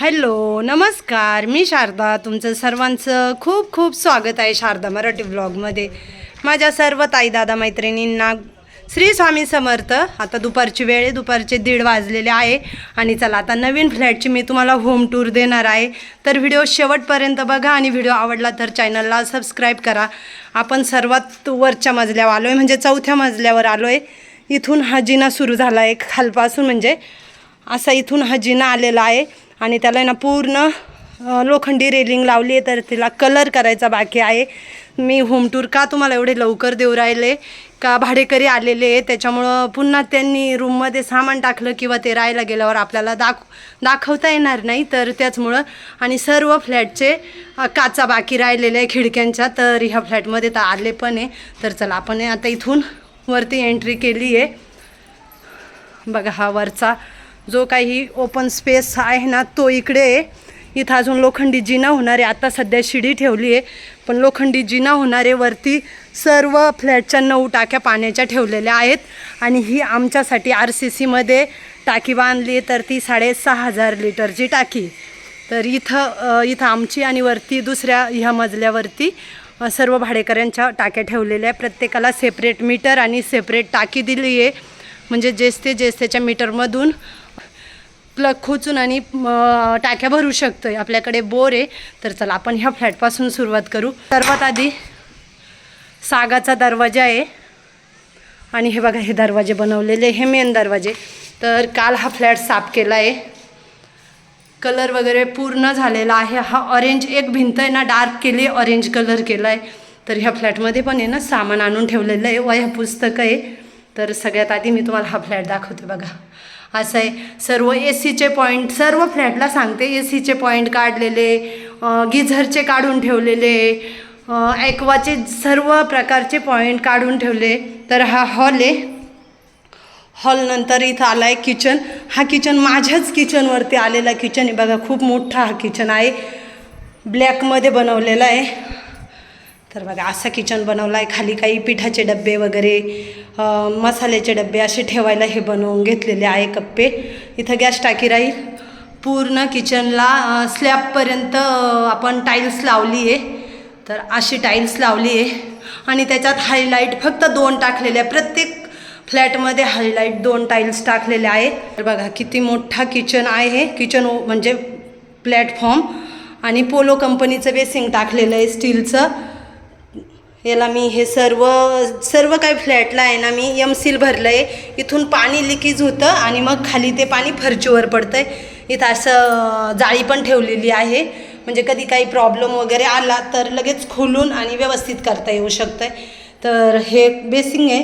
Hello नमस्कार. मी शारदा. तुमचं सर्वांचं खूप खूप स्वागत आहे शारदा मराठी ब्लॉगमध्ये. माझ्या सर्व ताई दादा मैत्रिणींना श्री स्वामी समर्थ. आता दुपारची वेळ आहे दुपारचे दीड वाजलेले आहे. आणि चला आता नवीन फ्लॅटची मी तुम्हाला होम टूर देणार आहे. तर व्हिडिओ शेवटपर्यंत बघा आणि व्हिडिओ आवडला तर चॅनलला सबस्क्राईब करा. आपण सर्वात वरच्या मजल्यावर आलो आहे म्हणजे चौथ्या मजल्यावर आलो आहे इथून हा जिना सुरू झाला आहे खालपासून म्हणजे. असा इथून हा जिना आलेला आहे. आणि त्याला ना पूर्ण लोखंडी रेलिंग लावली आहे तर तिला कलर करायचा बाकी आहे. मी होम टूर का तुम्हाला एवढे लवकर देऊ राहिले? का भाडेकरी आलेले आहे? त्याच्यामुळं पुन्हा त्यांनी रूममध्ये सामान टाकलं किंवा ते राहायला गेल्यावर आपल्याला दाख दाखवता येणार नाही तर त्याचमुळं. आणि सर्व फ्लॅटचे काचा बाकी राहिलेले आहे खिडक्यांच्या तर ह्या फ्लॅटमध्ये तर आले पण आहे. तर चला आपण आता इथून वरती एंट्री केली आहे. बघा हा वरचा जो काही ओपन स्पेस आहे ना तो इकडे आहे. इथं अजून लोखंडी जिना होणारे आता सध्या शिडी ठेवली आहे. पण लोखंडी जिना होणारे वरती सर्व फ्लॅटच्या नऊ टाक्या पाण्याच्या ठेवलेल्या आहेत. आणि ही आमच्यासाठी आर सी सीमध्ये टाकी बांधली तर ती साडेसहा हजार लिटरची टाकी तर इथं इथं आमची आणि वरती दुसऱ्या ह्या मजल्यावरती सर्व भाडेकऱ्यांच्या टाक्या ठेवलेल्या आहे प्रत्येकाला सेपरेट मीटर आणि सेपरेट टाकी दिली आहे. म्हणजे जेस्ते जेस्तेच्या मीटरमधून प्लग खोचून आणि टाक्या भरू शकतो आहे आपल्याकडे बोर आहे. तर चला आपण ह्या फ्लॅटपासून सुरुवात करू. सर्वात आधी सागाचा दरवाजा आहे. आणि हे बघा हे दरवाजे बनवलेले हे मेन दरवाजे. तर काल हा फ्लॅट साफ केला आहे कलर वगैरे पूर्ण झालेला आहे. हा ऑरेंज एक भिंत आहे ना डार्क केली ऑरेंज कलर केला आहे तर ह्या फ्लॅटमध्ये पण आहे ना सामान आणून ठेवलेलं आहे. वह्या पुस्तकं आहे. तर सगळ्यात आधी मी तुम्हाला हा फ्लॅट दाखवते बघा. असं आहे. सर्व ए सीचे पॉईंट सर्व फ्लॅटला सांगते. ए सीचे पॉईंट काढलेले गिझरचे काढून ठेवलेले ॲक्वाचे सर्व प्रकारचे पॉईंट काढून ठेवले. तर हा हॉल आहे. हॉलनंतर इथं आला आहे किचन हा किचन माझ्याच किचनवरती आलेला किचन आहे. बघा खूप मोठा हा किचन आहे. ब्लॅकमध्ये बनवलेला आहे. तर बघा असा किचन बनवला आहे खाली काही पिठाचे डबे वगैरे मसाल्याचे डबे असे ठेवायला हे बनवून घेतलेले आहे कप्पे. इथं गॅस टाकी राहील. पूर्ण किचनला स्लॅबपर्यंत आपण टाईल्स लावली आहे. तर अशी टाईल्स लावली आहे. आणि त्याच्यात हायलाईट फक्त दोन टाकलेले आहे. प्रत्येक फ्लॅटमध्ये हायलाईट दोन टाईल्स टाकलेले आहेत. तर बघा किती मोठा किचन आहे. किचन म्हणजे प्लॅटफॉर्म आणि पोलो कंपनीचं बेसिंग टाकलेलं आहे स्टीलचं याला मी हे सर्व सर्व काही फ्लॅटला आहे ना मी एम सील भरलं आहे इथून पाणी लिकेज होतं आणि मग खाली ते पाणी फरचीवर पडतं आहे इथं असं जाळी पण ठेवलेली आहे. म्हणजे कधी काही प्रॉब्लेम वगैरे आला तर लगेच खोलून आणि व्यवस्थित करता येऊ शकतं आहे तर हे बेसिंग आहे.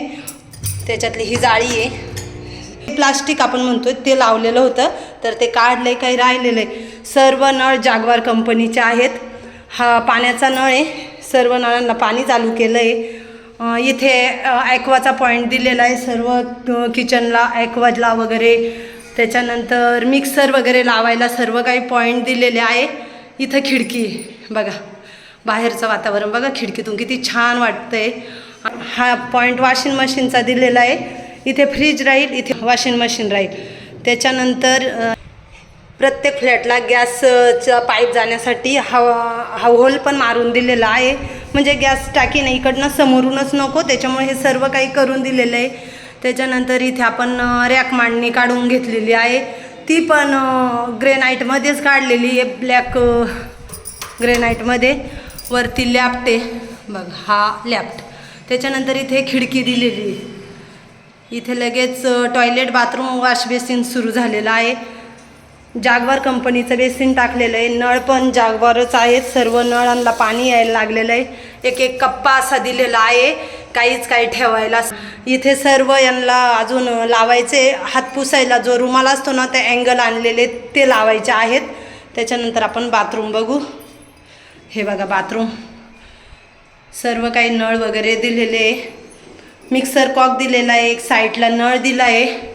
त्याच्यातली ही जाळी आहे. प्लास्टिक आपण म्हणतोय ते लावलेलं होतं. तर ते काढलं आहे काही राहिलेलं आहे. सर्व नळ जागवार कंपनीचे आहेत. हा पाण्याचा नळ आहे. सर्व नळांना पाणी चालू केलं आहे इथे ॲक्वाचा पॉईंट दिलेला आहे. सर्व किचनला ॲक्वाजला वगैरे. त्याच्यानंतर मिक्सर वगैरे लावायला सर्व काही पॉईंट दिलेले आहे. इथं खिडकी आहे. बघा बाहेरचं वातावरण. बघा खिडकीतून किती छान वाटतंय. हा पॉईंट वॉशिंग मशीनचा दिलेला आहे. इथे फ्रीज राहील इथे वॉशिंग मशीन राहील. त्याच्यानंतर प्रत्येक फ्लॅटला गॅसचा पाईप जाण्यासाठी हवा हवहोल पण मारून दिलेला आहे. म्हणजे गॅस टाकी नाही इकडनं समोरूनच नको त्याच्यामुळे हे सर्व काही करून दिलेलं आहे. त्याच्यानंतर इथे आपण रॅक मांडणी काढून घेतलेली आहे. ती पण ग्रेनाईटमध्येच काढलेली आहे. ब्लॅक ग्रेनाईटमध्ये वरती लॅफ्ट आहे. बघ हा लॅफ्ट त्याच्यानंतर इथे खिडकी दिलेली आहे. इथे लगेच टॉयलेट बाथरूम वॉश बेसिन सुरू झालेलं आहे. जागवार कंपनीचं बेसिन टाकलेलं आहे. नळ पण जागवारच आहेत. सर्व नळांना पाणी यायला लागलेलं आहे. एक एक कप्पा असा दिलेला आहे. काहीच काही ठेवायला इथे सर्व यांना अजून लावायचे. हात पुसायला जो रुमाल असतो ना ते अँगल आणलेले ते लावायचे आहेत. त्याच्यानंतर आपण बाथरूम बघू. हे बघा बाथरूम सर्व काही नळ वगैरे दिलेले आहे. मिक्सर कॉक दिलेला आहे. एक साईडला नळ दिला आहे.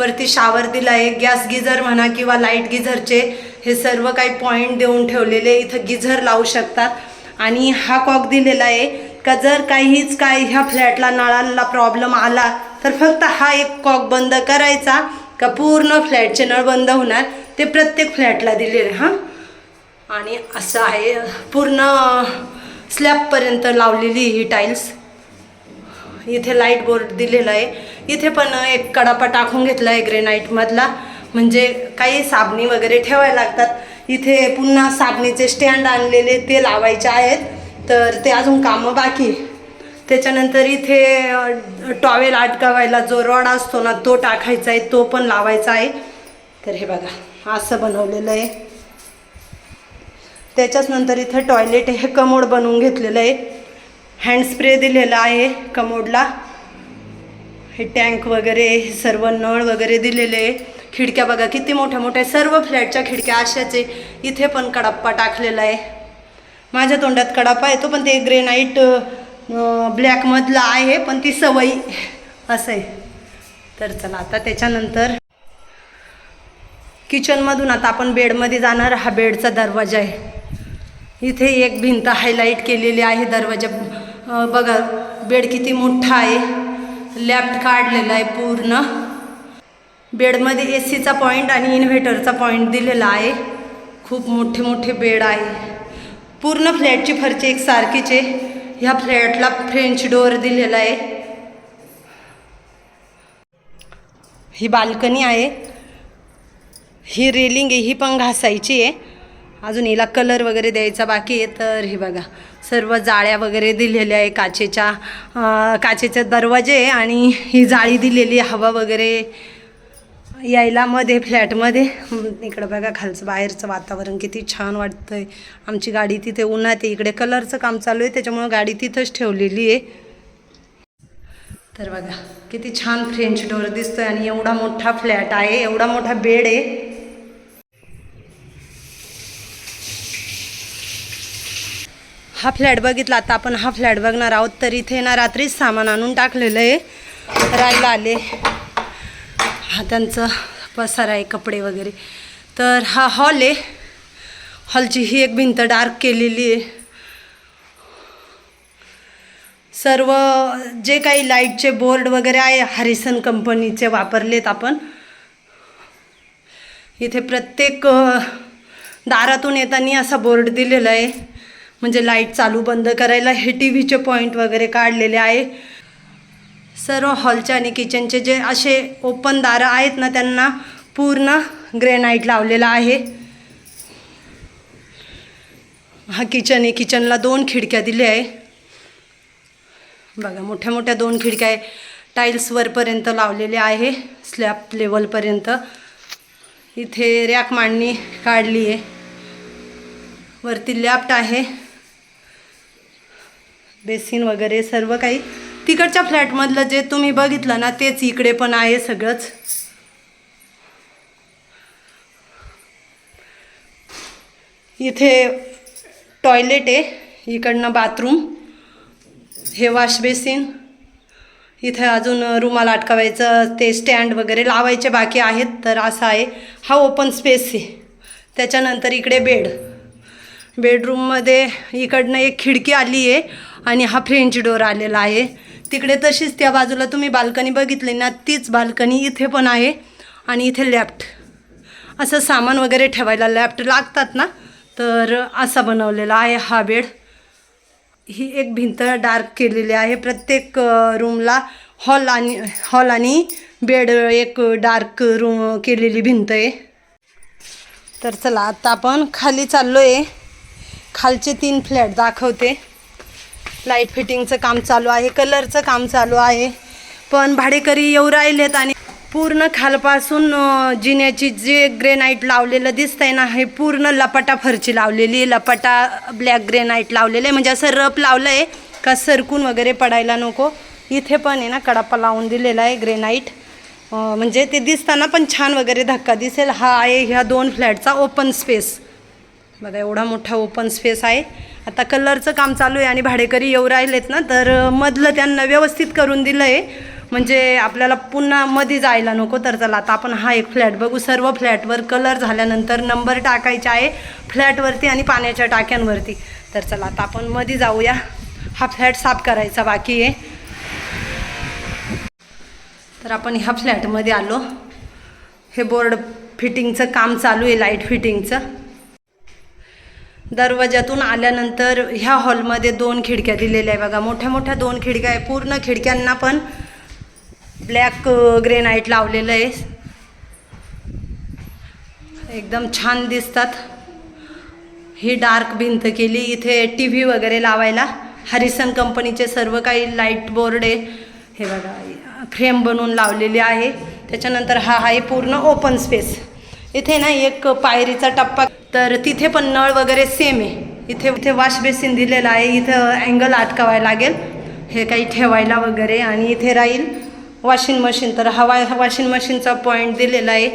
वरती शावर दिला आहे गॅस गिझर म्हणा किंवा लाइट गिझरचे हे सर्व काही पॉईंट देऊन ठेवलेले इथं गिझर लावू शकतात. आणि हा कॉक दिलेला आहे का जर काहीच काय ह्या फ्लॅटला नळाला प्रॉब्लेम आला तर फक्त हा एक कॉक बंद करायचा का पूर्ण फ्लॅटचे नळ बंद होणार? ते प्रत्येक फ्लॅटला दिलेले हां. आणि असं आहे पूर्ण स्लॅबपर्यंत लावलेली ही टाईल्स इथे लाइट बोर्ड दिलेला आहे. इथे पण एक कडापा टाकून घेतला आहे ग्रेनाईटमधला म्हणजे काही साबणी वगैरे ठेवायला लागतात. इथे पुन्हा साबणीचे स्टँड आणलेले ते लावायचे आहेत. तर ते अजून कामं बाकी त्याच्यानंतर इथे टॉवेल अटकावायला जो रॉड असतो ना तो टाकायचा आहे. तो पण लावायचा आहे. तर हे बघा असं बनवलेलं आहे. त्याच्याच नंतर इथे टॉयलेट हे कमोड बनवून घेतलेलं आहे. हँडस्प्रे दिलेला आहे कमोडला. हे टँक वगैरे सर्व नळ वगैरे दिलेले आहे. खिडक्या बघा किती मोठ्या मोठ्या आहे. सर्व फ्लॅटच्या खिडक्या अशाच आहे इथे पण कडाप्पा टाकलेला आहे. माझ्या तोंडात कडापा येतो पण ते ग्रेनाईट ब्लॅकमधला आहे पण ती सवयी असं आहे. तर चला आता त्याच्यानंतर किचनमधून आता आपण बेडमध्ये जाणार. हा बेडचा दरवाजा आहे. इथे एक भिंत हायलाईट केलेली आहे दरवाजा बघा बेड किती मोठा आहे. लॅफ्ट काढलेला आहे पूर्ण. बेडमध्ये ए सीचा पॉईंट आणि इन्व्हर्टरचा पॉईंट दिलेला आहे. खूप मोठे मोठे बेड आहे. पूर्ण फ्लॅटची फरची एक सारखीच आहे. ह्या फ्लॅटला फ्रेंच डोअर दिलेला आहे. ही बाल्कनी आहे. ही रेलिंग आहे ही पण घासायची आहे. अजून हिला कलर वगैरे द्यायचा बाकी आहे तर हे बघा. सर्व जाळ्या वगैरे दिलेल्या आहे काचेच्या काचेचे दरवाजे आणि ही जाळी दिलेली हवा वगैरे यायला मध्ये फ्लॅटमध्ये इकडं बघा खालचं बाहेरचं वातावरण किती छान वाटतं आहे आमची गाडी तिथे उन्हात आहे इकडे कलरचं काम चालू आहे त्याच्यामुळं गाडी तिथंच ठेवलेली आहे. तर बघा किती छान फ्रेंच डोअर दिसतोय आणि एवढा मोठा फ्लॅट आहे एवढा मोठा बेड आहे. हा फ्लॅट बघितला आता आपण हा फ्लॅट बघणार आहोत. तर इथे ना रात्रीच सामान आणून टाकलेलं आहे. राहायला आले. हा त्यांचं पसारा आहे कपडे वगैरे. तर हा हॉल आहे. हॉलची ही एक भिंत डार्क केलेली आहे. सर्व जे काही लाईटचे बोर्ड वगैरे आहे हरिसन कंपनीचे वापरलेत आपण. इथे प्रत्येक दारातून येताना असा बोर्ड दिलेला आहे. म्हणजे लाइट चालू बंद करायला हे टी व्हीचे पॉईंट वगैरे काढलेले आहे. सर्व हॉलचे आणि किचनचे जे असे ओपन दारं आहेत ना त्यांना पूर्ण ग्रेनाईट लावलेला आहे. हा किचन आहे. किचनला दोन खिडक्या दिल्या आहे. बघा मोठ्या मोठ्या दोन खिडक्या आहे. टाईल्सवरपर्यंत लावलेले आहे. स्लॅब लेवलपर्यंत इथे रॅक मांडणी काढली आहे. वरती लॅफ्ट आहे. बेसिन वगैरे सर्व काही. तिकडच्या फ्लॅटमधलं जे तुम्ही बघितलं ना तेच इकडे पण आहे सगळंच. इथे टॉयलेट आहे इकडनं बाथरूम हे वॉश बेसिन इथे अजून रुमाल अटकावायचं ते स्टँड वगैरे लावायचे बाकी आहेत तर असं आहे. हा ओपन स्पेस आहे. त्याच्यानंतर इकडे बेड. बेडरूममध्ये इकडनं एक खिडकी आली आहे. आणि हा फ्रेंच डोर आलेला आहे. तिकडे तशीच त्या बाजूला तुम्ही बाल्कनी बघितली ना तीच बाल्कनी इथे पण आहे आणि इथे लेफ्ट. असं सामान वगैरे ठेवायला लॅफ्ट लागतात ना तर असा बनवलेला आहे हा बेड. ही एक भिंत डार्क केलेली आहे. प्रत्येक रूमला हॉल आणि हॉल आणि बेड एक डार्क रूम केलेली भिंत आहे. तर चला आता आपण खाली चाललो आहे खालचे तीन फ्लॅट दाखवते. लाइट फिटिंगचं काम चालू आहे कलरचं काम चालू आहे. पण भाडेकरी येऊ राहिलेत आणि पूर्ण खालपासून जिन्याची जे ग्रेनाईट लावलेलं दिसतंय ना हे पूर्ण लपाटा फरची लावलेली आहे. लपाटा ब्लॅक ग्रेनाईट लावलेलं आहे. म्हणजे असं रप लावलं आहे का सरकून वगैरे पडायला नको. इथे पण आहे ना कडापा लावून दिलेला आहे ग्रेनाईट म्हणजे ते दिसताना पण छान वगैरे धक्का दिसेल. हा आहे ह्या दोन फ्लॅटचा ओपन स्पेस बघा एवढा मोठा ओपन स्पेस आहे. आता कलरचं काम चालू आहे आणि भाडेकरी येऊ राहिलेत ना तर मधलं त्यांना व्यवस्थित करून दिलं आहे म्हणजे आपल्याला पुन्हा मध्ये जायला नको तर चला आता आपण हा एक फ्लॅट बघू. सर्व फ्लॅटवर कलर झाल्यानंतर नंबर टाकायचे आहे फ्लॅटवरती आणि पाण्याच्या टाक्यांवरती. तर चला आता आपण मध्ये जाऊया. हा फ्लॅट साफ करायचा बाकी आहे. तर आपण ह्या फ्लॅटमध्ये आलो. हे बोर्ड फिटिंगचं काम चालू आहे लाइट फिटिंगचं दरवाजातून आल्यानंतर ह्या हॉलमध्ये दोन खिडक्या दिलेल्या आहे बघा. मोठ्या मोठ्या दोन खिडक्या आहे. पूर्ण खिडक्यांना पण ब्लॅक ग्रेनाईट लावलेलं आहे. एकदम छान दिसतात. ही डार्क भिंत केली. इथे टी व्ही वगैरे लावायला. हरिसन कंपनीचे सर्व काही लाइट बोर्ड आहे. हे बघा फ्रेम बनवून लावलेली आहे. त्याच्यानंतर हा आहे पूर्ण ओपन स्पेस इथे ना एक पायरीचा टप्पा तर तिथे पण नळ वगैरे सेम आहे. इथे इथे वॉश बेसिन दिलेलं आहे. इथं अँगल अटकावायला लागेल. हे काही ठेवायला वगैरे आणि इथे राहील वॉशिंग मशीन तर हवा वॉशिंग मशीनचा पॉईंट दिलेला आहे.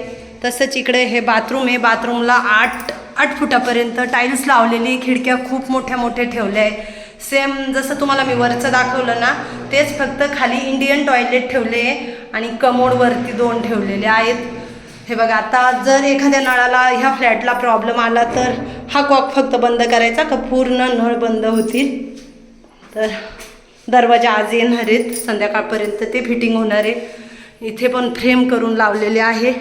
तसंच इकडे हे बाथरूम आहे. बाथरूमला आठ आठ फुटापर्यंत टाईल्स लावलेली खिडक्या खूप मोठ्या मोठ्या ठेवल्या आहे. सेम जसं तुम्हाला मी वरचं दाखवलं ना तेच फक्त खाली इंडियन टॉयलेट ठेवले आहे आणि कमोडवरती दोन ठेवलेले आहेत. हे बघा आता जर एखाद्या नळाला ह्या फ्लॅटला प्रॉब्लेम आला तर हा कॉक फक्त बंद करायचा का पूर्ण नळ बंद होतील? तर दरवाजा आज येणार आहेत. संध्याकाळपर्यंत ते फिटिंग होणार आहे. इथे पण फ्रेम करून लावलेले आहे.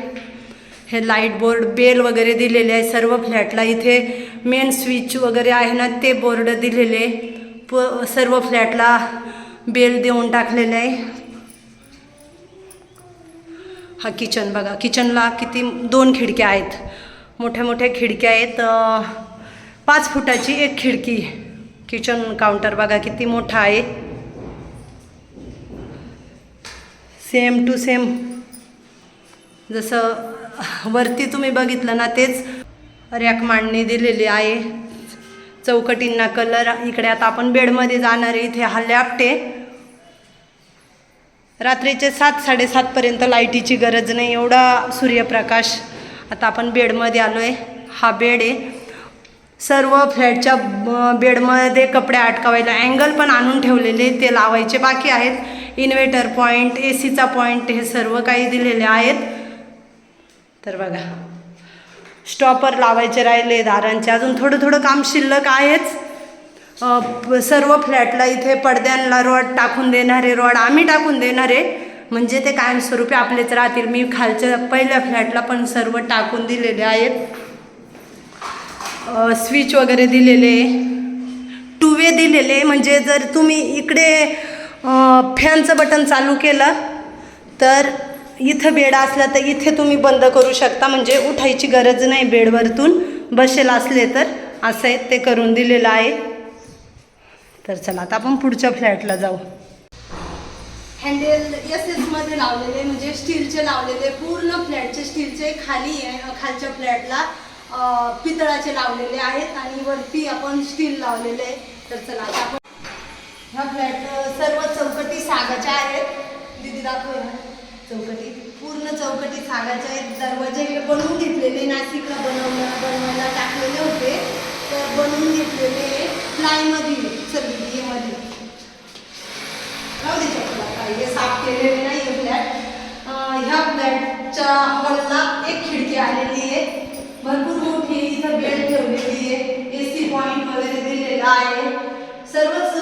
हे लाइट बोर्ड बेल वगैरे दिलेले आहे सर्व फ्लॅटला. इथे मेन स्विच वगैरे आहे ना ते बोर्ड दिलेले प सर्व फ्लॅटला बेल देऊन टाकलेले आहे. हा किचन बघा. किचनला किती दोन खिडक्या आहेत. मोठ्या मोठ्या खिडक्या आहेत. पाच फुटाची एक खिडकी. किचन काउंटर बघा किती मोठा आहे. सेम टू सेम जसं वरती तुम्ही बघितलं ना तेच रॅक मांडणी दिलेली आहे. चौकटींना कलर इकडे आता आपण बेडमध्ये जाणार आहे. इथे हा लॅफ्ट आहे. रात्रीचे सात साडेसातपर्यंत लाईटीची गरज नाही एवढा सूर्यप्रकाश. आता आपण बेडमध्ये आलो आहे हा बेड आहे. सर्व फ्लॅटच्या बेडमध्ये कपडे अटकावायला अँगल पण आणून ठेवलेले ते लावायचे बाकी आहेत. इन्व्हर्टर पॉईंट ए सीचा पॉईंट हे सर्व काही दिलेले आहेत. तर बघा स्टॉपर लावायचे राहिले दारांचे. अजून थोडं थोडं काम शिल्लक आहेच. सर्व फ्लॅटला इथे पडद्यांना रॉड टाकून देणारे रॉड आम्ही टाकून देणारे. म्हणजे ते कायमस्वरूपी आपलेच राहतील. मी खालच्या पहिल्या फ्लॅटला पण सर्व टाकून दिलेले आहेत. स्विच वगैरे दिलेले. टू वे दिलेले. म्हणजे जर तुम्ही इकडे फॅनचं बटन चालू केलं तर इथं बेड असला तर इथे तुम्ही बंद करू शकता. म्हणजे उठायची गरज नाही बेडवरतून. बसेल असले तर असं आहे ते करून दिलेलं आहे. तर चला आता आपण पुढच्या फ्लॅटला जाऊ. हँडल एस एसमध्ये लावलेले म्हणजे स्टीलचे लावलेले पूर्ण फ्लॅटचे स्टीलचे खाली आहे खालच्या फ्लॅटला पितळाचे लावलेले आहेत आणि वरती आपण स्टील लावलेले. तर चला आता आपण ह्या फ्लॅट सर्व चौकटी सागाच्या आहेत. दिदी दाखव चौकटी. पूर्ण चौकटी सागाच्या आहेत. दरवाजे बनवून घेतलेले नाशिकला बनवलं बनवायला टाकलेले होते. तर बनवून घेतलेले प्लायमध्ये चल राहू दे चपला काही हे साफ केलेले नाही आहे फ्लॅट ह्या फ्लॅटच्या हॉलला एक खिडकी आलेली आहे भरपूर मोठी इथं बेड ठेवलेली आहे ए सी पॉईंट वगैरे दिलेला आहे. सर्वच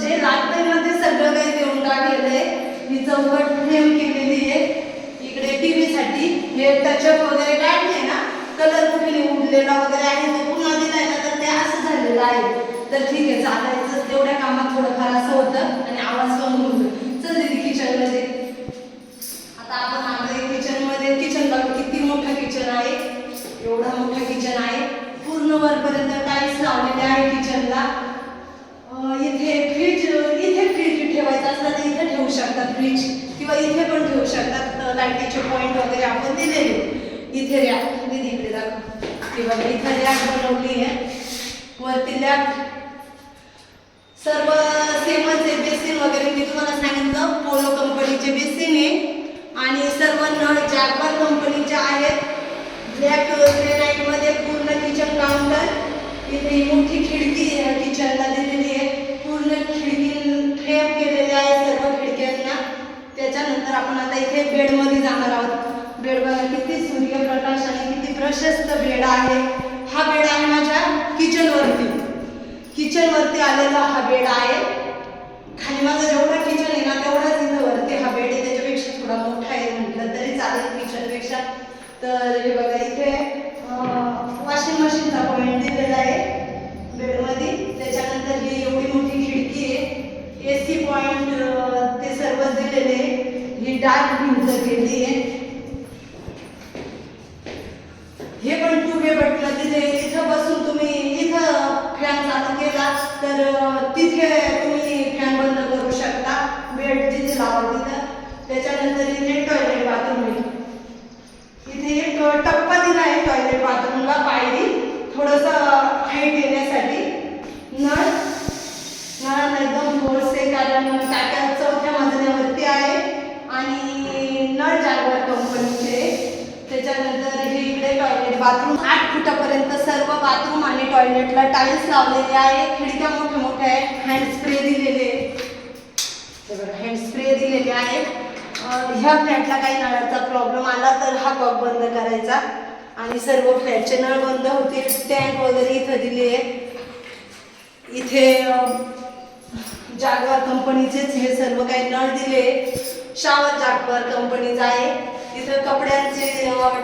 जे लागतंय ना ते सगळं काही देऊन टाकलेलं आहे. मी चौकट फ्रेम केलेली आहे. इकडे टी व्हीसाठी हे टचअप वगैरे काढले ना कलर कुठे उडलेला वगैरे आहे. तो पुन्हा दिलाय ना तर ते असं झालेलं आहे. तर ठीक आहे चालायचं. तेवढ्या कामात थोडंफार असं होतं. आवाज कमी होतो. चल दीदी किचनमध्ये आता आपण आलोय किचनमध्ये किचन बघा किती मोठं किचन आहे. एवढा मोठा किचन आहे. पूर्ण वरपर्यंत टाईल्स लावलेले आहे किचनला इथे फ्रीज इथे फ्रीज ठेवायचा असलं तर इथे ठेवू शकतात फ्रीज किंवा इथे पण ठेवू शकतात लाईटीचे पॉईंट वगैरे आपण दिलेले. इथे रॅक दिदी इकडे दाखव. हे बघा इथे रॅक बनवली आहे. वरती रॅक सर्व सेमच आहे बेसिन वगैरे मी तुम्हाला सांगितलं. पोलो कंपनीचे बेसिन आहे आणि सर्व नळ जॅकबार कंपनीचे आहेत. ब्लॅक ग्रेनाईटमध्ये पूर्ण किचन काउंटर इथे मोठी खिडकी आहे. किचनला दिलेली आहे. पूर्ण खिडकी फ्रेम केलेल्या आहे सर्व खिडक्यांना. त्याच्यानंतर आपण आता इथे बेडमध्ये जाणार आहोत. बेड बघा किती सूर्यप्रकाश आणि किती प्रशस्त बेड आहे. हा बेड आहे माझ्या किचनवरती किचनवरती आलेला हा बेड आहे. खाली माझं जेवढा किचन आहे ना तेवढाच इथं वरती हा बेड आहे. त्याच्यापेक्षा थोडा मोठा आहे म्हटलं तरी चालेल किचनपेक्षा तर हे बघा इथे वॉशिंग मशीनचा पॉईंट दिलेला आहे बेडमध्ये. त्याच्यानंतर ही एवढी मोठी खिडकी आहे. ए सी पॉईंट ते सर्व दिलेले आहे. ही डार्क भिंत केली आहे. हे पण टू वे बटलं तर तिथे तुम्ही फॅन बंद करू शकता. बेड जिथे लावा तिथं. त्याच्यानंतर इथे टॉयलेट बाथरूम आहे. इथे एक टप्पा दिला आहे टॉयलेट बाथरूमला पायरी. थोडस हाईट येण्यासाठी. नळ. नळाला एकदम फोर्स आहे कारण टाक्या चौथ्या मजल्यावरती आहे. आणि नळ जागवार कंपनीचे त्याच्यानंतर बाथरूम. आठ फुटापर्यंत सर्व बाथरूम आणि टॉयलेटला टाईल्स लावलेले आहे. खिडक्या मोठ्या मोठ्या आहेत. हँड स्प्रे दिलेले बघा हँड स्प्रे दिलेले आहे. ह्या फ्लॅटला काही नळाचा प्रॉब्लेम आला तर हा कॉक बंद करायचा. आणि सर्व फ्लॅटचे नळ बंद होतील. टँक वगैरे इथं दिली आहे इथे जागवार कंपनीचेच हे सर्व काही नळ दिले शावर जागवार कंपनीचा आहे. तिथं कपड्यांचे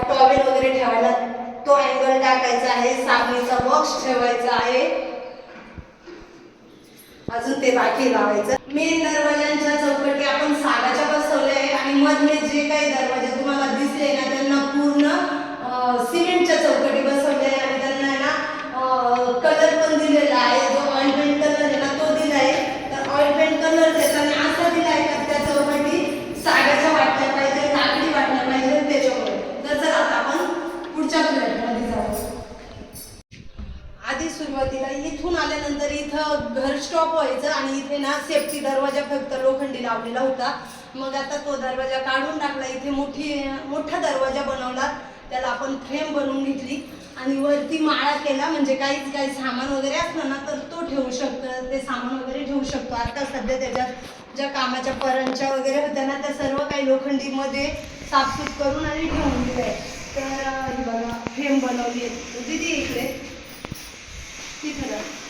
टॉवेल वगैरे ठेवायला तो अँगल टाकायचा आहे साबणीचा बॉक्स ठेवायचा आहे. अजून ते बाकी लावायचं. मेन दरवाजांच्या चौकटी आपण सागाच्या बसवल्या आहे आणि मधले जे काही दरवाजे तुम्हाला दिसले ना त्यांना पूर्ण सिमेंटच्या चौकटी बसवल्या आहे आणि त्यांना ना कलर पण दिले आहे जो ऑइल पेंट कलर आहे ना तो दिला आहे तर ऑइल पेंट कलर देताना असा दिला आहे का त्या चौकटी सागाच्या वाटल्या पाहिजे लाकडी वाटल्या पाहिजे त्याच्यामुळे तर चला आता आपण पुढच्या फ्लॅटमध्ये जाऊ आधी सुरुवातीला इथून आल्यानंतर इथं घर स्टॉप व्हायचं आणि इथे ना सेफ्टी दरवाजा फक्त लोखंडी लावलेला होता. मग आता तो दरवाजा काढून टाकला. इथे मोठी मोठा दरवाजा बनवला. त्याला आपण फ्रेम बनवून घेतली. आणि वरती माळा केला. म्हणजे काहीच काही सामान वगैरे असलं ना तर तो ठेवू शकतो. ते सामान वगैरे ठेवू शकतो. आता सध्या त्याच्यात ज्या कामाच्या परंच्या वगैरे होत्या ना त्या सर्व काही लोखंडीमध्ये साफसूफ करून आणि ठेवून दिले तर बघा फ्रेम बनवली आहे. दिदी इकडे. तिथं आहे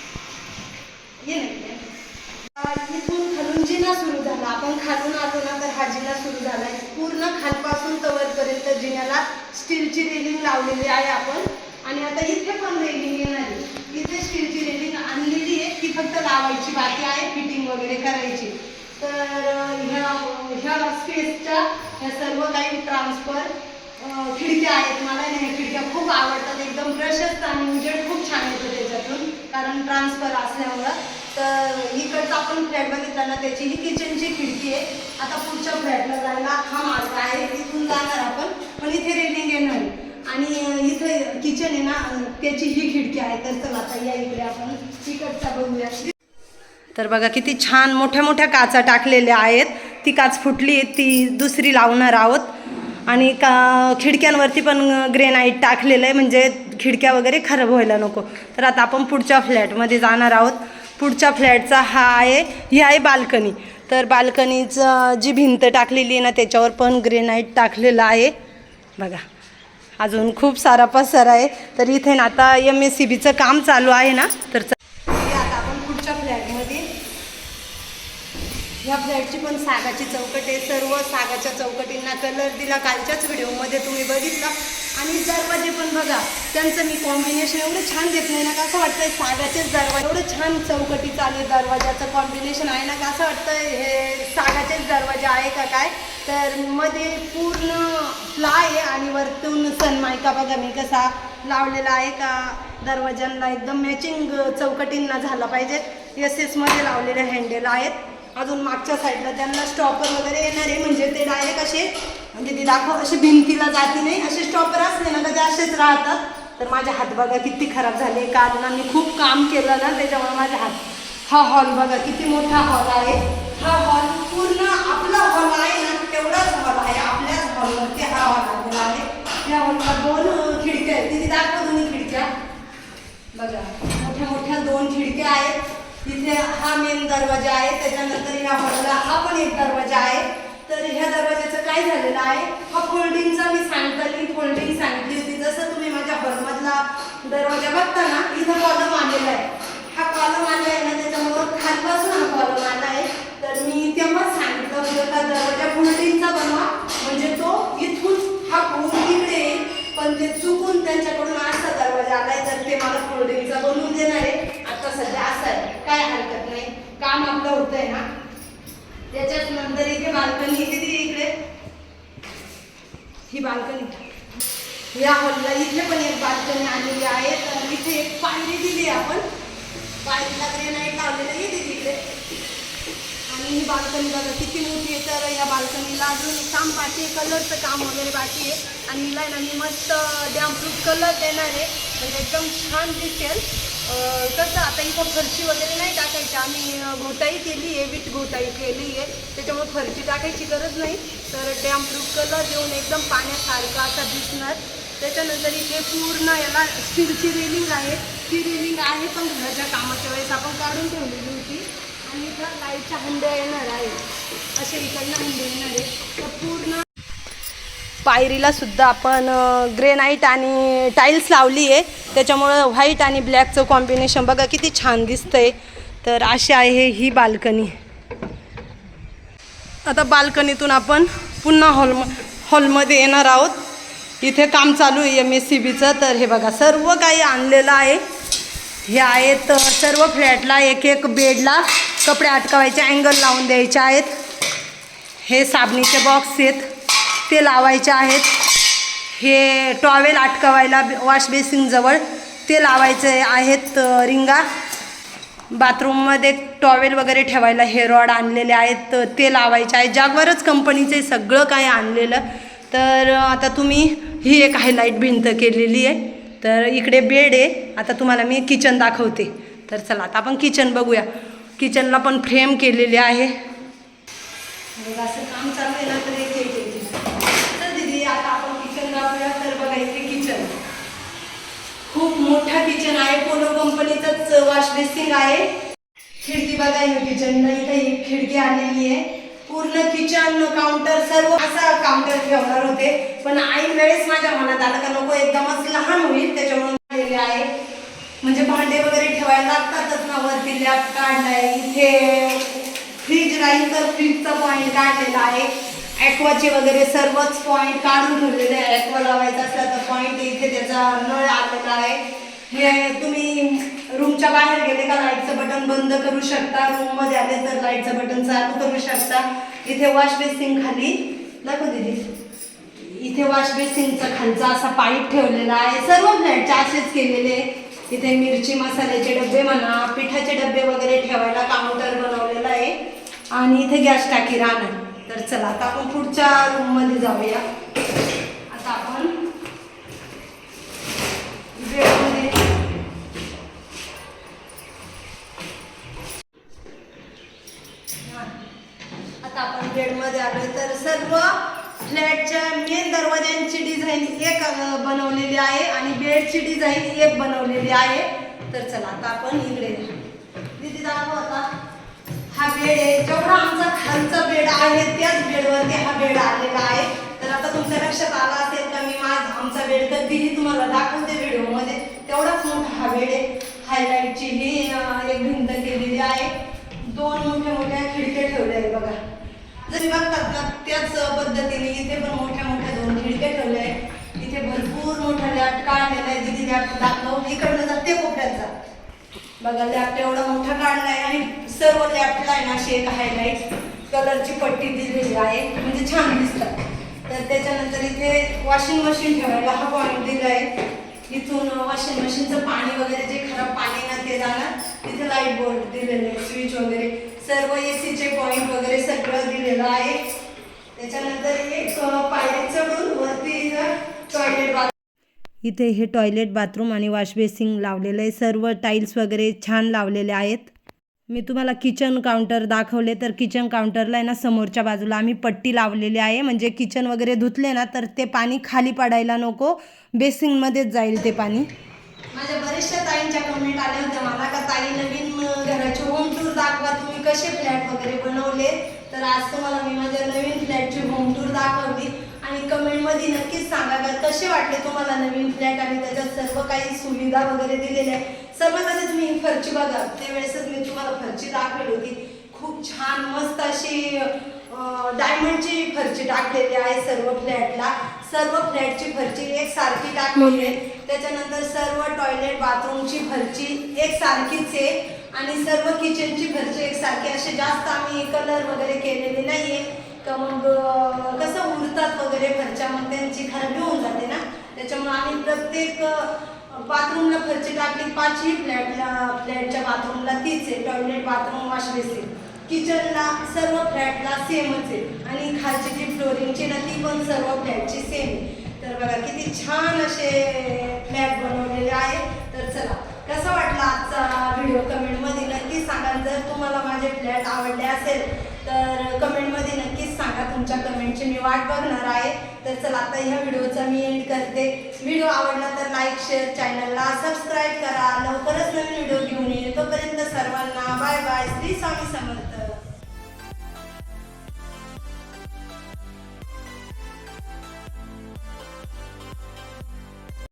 ये नाही इथून खालून जिना सुरू झाला. आपण खालून आलो ना तर हा जिना सुरू झालाय पूर्ण खालपासून तवरपर्यंत जिन्याला स्टीलची रेलिंग लावलेली आहे आपण. आणि आता इथे पण रेलिंग येणार. आहे इथे स्टीलची रेलिंग आणलेली आहे. ती फक्त लावायची बाकी आहे फिटिंग वगैरे करायची. तर ह्या ह्या स्पेसच्या ह्या सर्व काही ट्रान्सफर खिडक्या आहेत. मला नाही ह्या खिडक्या खूप आवडतात. एकदम प्रशस्त आणि उजेड खूप कारण ट्रान्सफर असल्यामुळं. तर इकडचा आपण फ्लॅट बघितला ना त्याची ही किचनची खिडकी आहे. आता पुढच्या फ्लॅटला जायला हा मार्ग आहे. तिथून जाणार आपण पण इथे रेलिंग येणार आहे. आणि इथे किचन आहे ना त्याची ही खिडकी आहे. तर चला आता या इकडे आपण तिकडचा बघूया. तर बघा किती छान मोठ्या मोठ्या काचा टाकलेल्या आहेत. ती काच फुटली ती दुसरी लावणार आहोत. आणि का खिडक्यांवरती पण ग्रेनाईट टाकलेलं आहे. म्हणजे खिडक्या वगैरे खराब व्हायला नको. तर आता आपण पुढच्या फ्लॅटमध्ये जाणार आहोत. पुढच्या फ्लॅटचा हा आहे ही आहे बाल्कनी. तर बाल्कनीचं जी भिंत टाकलेली आहे ना त्याच्यावर पण ग्रेनाईट टाकलेलं आहे. बघा अजून खूप सारा पसार आहे. तर इथे ना आता एम एस सी बीचं काम चालू आहे ना तर आता आपण पुढच्या फ्लॅटमध्ये ह्या फ्लॅटची पण सागाची चौकट आहे. सर्व सागाच्या चौकटींना कलर दिला. कालच्याच व्हिडिओमध्ये तुम्ही बघितला. आणि दरवाजे पण बघा त्यांचं मी कॉम्बिनेशन एवढं छान देत नाही ना का असं वाटतंय सागाचेच दरवाजे एवढं छान चौकटी चालू दरवाजाचं कॉम्बिनेशन आहे ना का असं वाटतंय हे सागाचेच दरवाजे आहे का काय? तर मध्ये पूर्ण फ्लाय आहे आणि वरतून सनमायका बघा मी कसा लावलेला आहे का दरवाज्यांना एकदम मॅचिंग चौकटींना झाला पाहिजे. एस एसमध्ये लावलेले हँडेल आहेत. अजून मागच्या साईडला त्यांना स्टॉपर वगैरे येणार आहे. म्हणजे ते डायरेक्ट असे म्हणजे ते दाखव असे भिंतीला जाती नाही. असे स्टॉपर असले ना तर ते असेच राहतात. तर माझे हात बघा किती खराब झाले. कारण ना मी खूप काम केलं ना त्याच्यामुळे माझे हात हा हॉल बघा किती मोठा हॉल आहे. हा हॉल पूर्ण आपला हॉल आहे ना तेवढाच हॉल आहे. आपल्याच हॉलवरती हा हॉल आलेला आहे. या हॉलला दोन खिडक्या आहेत. तिथे दाखवा दोन्ही खिडक्या. बघा मोठ्या मोठ्या दोन खिडक्या आहेत. तिथे हा मेन दरवाजा आहे. त्याच्यानंतर ह्या हॉलला हा पण एक दरवाजा आहे. तर ह्या दरवाजाचं काय झालेलं आहे? हा फोल्डिंगचा मी सांगताना फोल्डिंग सांगितली होती. जसं तुम्ही माझ्या हॉलमधला दरवाजा बघता ना इथं कॉलम आलेला आहे. हा कॉलम आला आहे ना त्याच्यामुळं खालपासून हा कॉलम आला आहे. तर मी तेव्हाच सांगितलं होतं का दरवाजा फोल्डिंगचा बनवा. म्हणजे तो इथून हा कोण तिकडे येईल. पण ते चुकून त्यांच्याकडून असा दरवाजा आला आहे तर ते मला फोल्डिंगचा बनवून देणार आहे. आता सध्या असं आहे. काय हरकत नाही. काम आपलं होतंय ना. त्याच्याच नंतर इथे बाल्कनी किती इकडे? ही बाल्कनी. या हॉलला इथे पण एक बाल्कनी आलेली आहे. तर इथे एक पायरी दिली आपण. पायरीला ग्रेनाईट लावलेलं येते तिकडे. आणि ही बाल्कनी बघा किती मोठी आहे. तर या बाल्कनीला अजून काम बाकी आहे. कलरचं काम वगैरे बाकी आहे. आणि हिला आहे ना मी मस्त डॅम्प्रूफ कलर देणार आहे. म्हणजे एकदम छान दिसेल. कसं आता इथं फरशी वगैरे नाही टाकायची. आम्ही घोटाई केली आहे विथ घोटाई केली आहे. त्याच्यामुळे फरशी टाकायची गरज नाही. तर डॅम्प्रूफ कलर देऊन एकदम पाण्यासारखा असा दिसणार. त्याच्यानंतर इथे पूर्ण याला स्टीलची रेलिंग आहे. ती रेलिंग आहे पण घराच्या कामाच्या वेळेस आपण काढून ठेवलेली होती. आणि इथं लाईटच्या हंड्या येणार आहे असे इकडनं हंडे येणार आहे तर पूर्ण पायरीला सुद्धा आपण ग्रेनाईट आणि टाईल्स लावली आहे. त्याच्यामुळं व्हाईट आणि ब्लॅकचं कॉम्बिनेशन बघा किती छान दिसतंय. तर अशी आहे ही बाल्कनी. आता बाल्कनीतून आपण पुन्हा हॉल हॉलमध्ये येणार आहोत. इथे काम चालू आहे एम एस सी बीचं तर हे बघा सर्व काही आणलेलं आहे. हे आहेत सर्व फ्लॅटला एक एक बेडला कपडे अटकवायचे अँगल लावून द्यायचे आहेत. हे साबणीचे बॉक्स आहेत. ते लावायचे आहेत. हे टॉवेल अटकवायला वॉश बेसिनजवळ ते लावायचे आहेत रिंगा. बाथरूममध्ये टॉवेल वगैरे ठेवायला हे रॉड आणलेले आहेत ते लावायचे आहे जागवरच कंपनीचे सगळं काही आणलेलं. तर आता तुम्ही ही एक हायलाईट भिंत केलेली आहे. तर इकडे बेड आहे. आता तुम्हाला मी किचन दाखवते. तर चला आता आपण किचन बघूया. किचनला पण फ्रेम केलेली आहे. बघा, असं काम चालू आहे ना तर एक तर दिदी आता आपण किचन जाऊया तर बघा इथे किचन खूप मोठा किचन आहे पोलो कंपनीचंच वॉश बेसिंग आहे. खिडकी बघा ही किचन इथे एक खिडकी आलेली आहे. पूर्ण किचन काउंटर सर्व असा काउंटर ठेवणार होते. पण ऐन वेळेस माझ्या मनात आलं का नको एकदमच लहान होईल त्याच्यामुळे आलेले आहे. म्हणजे भांडे वगैरे ठेवायला लागतातच ना वरती लॅब काढलाय इथे. फ्रीज राहील तर फ्रीजचा पॉईंट काढलेला आहे. ॲक्वाचे वगैरे सर्वच पॉईंट काढून ठेवलेले आहे. ॲक्वा लावायचा असला तर पॉईंट इथे त्याचा नळ आलेला आहे. हे तुम्ही रूमच्या बाहेर गेले का लाईटचं बटन बंद करू शकता. रूममध्ये आले तर लाईटचं बटन चालू करू शकता. इथे वॉश बेसिंग खाली. दाखव दिली इथे वॉश बेसिंगचा खालचा असा पाईप ठेवलेला आहे. सर्व फ्लॅटचे असेच केलेले. आहे. इथे मिरची मसाल्याचे डबे म्हणा पिठाचे डबे वगैरे ठेवायला काउंटर बनवलेला आहे. आणि इथे गॅस टाकी राहणार. तर चला आता आपण पुढच्या रूममध्ये जाऊया आता आपण बेडमध्ये आता आपण बेडमध्ये आलोय तर सर्व बेडच्या मेन दरवाज्यांची डिझाईन एक बनवलेली आहे आणि बेडची डिझाईन एक बनवलेली आहे. तर चला आता आपण इकडे दिदी दाखव आता. हा बेड आहे. जेवढा आमचा खालचा बेड आहे त्याच बेडवरती हा बेड आलेला आहे. तर आता तुमच्या लक्षात आला असेल का मी माझ आमचा बेड कधीही तुम्हाला दाखवते व्हिडिओमध्ये. तेवढाच मोठा हा बेड आहे. हायलाईटची ही एक भिंत केलेली आहे. दोन मोठ्या मोठ्या खिडक्या ठेवल्या आहे बघा. जरी बघतात ना त्याच पद्धतीने इथे पण मोठ्या मोठ्या दोन खिडक्या ठेवल्या आहे इथे भरपूर मोठा लॅप काढलेला आहे जिथे लॅप दाखवून इकडनं जाते कोपऱ्याचा बघा लॅप एवढा मोठा काढला आहे आणि सर्व लॅपला आहे ना अशी एक हायलाईट कलरची पट्टी दिलेली आहे म्हणजे छान दिसतात. तर त्याच्यानंतर इथे वॉशिंग मशीन ठेवायला हा पॉईंट दिला आहे. इथून वॉशिंग मशीनचं पाणी वगैरे जे खराब पाणी ना ते जाणार. तिथे लाइट बोर्ड दिलेले आहे स्विच वगैरे. सर्व ए सीचे पॉईंट वगैरे सगळं दिलेलं आहे. त्याच्यानंतर एक पायरी चढून वरती टॉयलेट इथे हे टॉयलेट बाथरूम आणि वॉश बेसिंग लावलेलं आहे. सर्व टाईल्स वगैरे छान लावलेले आहेत. मी तुम्हाला किचन काउंटर दाखवले तर किचन काउंटरला आहे ना समोरच्या बाजूला आम्ही पट्टी लावलेली आहे. म्हणजे किचन वगैरे धुतले ना तर ते पाणी खाली पडायला नको. बेसिंगमध्येच जाईल ते पाणी. माझ्या बऱ्याचशा ताईंच्या कमेंट आल्या होत्या मला का ताई नवीन घराचे होम टूर दाखवा कसे फ्लॅट वगैरे बनवले तर आज तुम्हाला मी माझ्या नवीन फ्लॅटची होम टूर दाखवली आणि कमेंटमध्ये नक्कीच सांगा का कसे वाटले तुम्हाला नवीन फ्लॅट आणि त्याच्यात सर्व काही सुविधा वगैरे दिलेल्या आहे सर्वात आधी तुम्ही ही फरची बघा. त्यावेळेसच मी तुम्हाला फरची दाखवली होती. खूप छान मस्त अशी डायमंडची फरची टाकलेली आहे सर्व फ्लॅटला. सर्व फ्लॅटची फरची एक सारखी टाकलेली आहे. त्याच्यानंतर सर्व टॉयलेट बाथरूमची फरची एक सारखीच आहे. आणि सर्व किचनची फरची एकसारखे असे जास्त आम्ही कलर वगैरे केलेले नाहीये. का मग कसं उरतात वगैरे फरच्या त्यांची खराबी होऊन जाते ना. त्याच्यामुळे आम्ही प्रत्येक बाथरूमला फरची टाकली पाचही फ्लॅटला फ्लॅटच्या बाथरूमला तीच आहे. टॉयलेट बाथरूम वॉश बेसिन किचनला सर्व फ्लॅटला सेमच आहे. आणि खालची जी फ्लोरिंगची ना ती पण सर्व फ्लॅटची सेम आहे. तर बघा किती छान असे फ्लॅट बनवलेले आहे. तर चला कसा वाटला आजचा व्हिडिओ कमेंट सांगा जर तुम्हाला माझे फ्लॅट आवडले असेल तर कमेंटमध्ये नक्कीच सांगा. तुमच्या कमेंटची मी वाट बघणार आहे. तर चला आता ह्या व्हिडिओचा मी एंड करते. व्हिडिओ आवडला तर लाईक शेअर चॅनलला सबस्क्राईब करा. लवकरच नवीन व्हिडिओ घेऊन येईल तोपर्यंत सर्वांना बाय बाय श्री स्वामी समर्थ.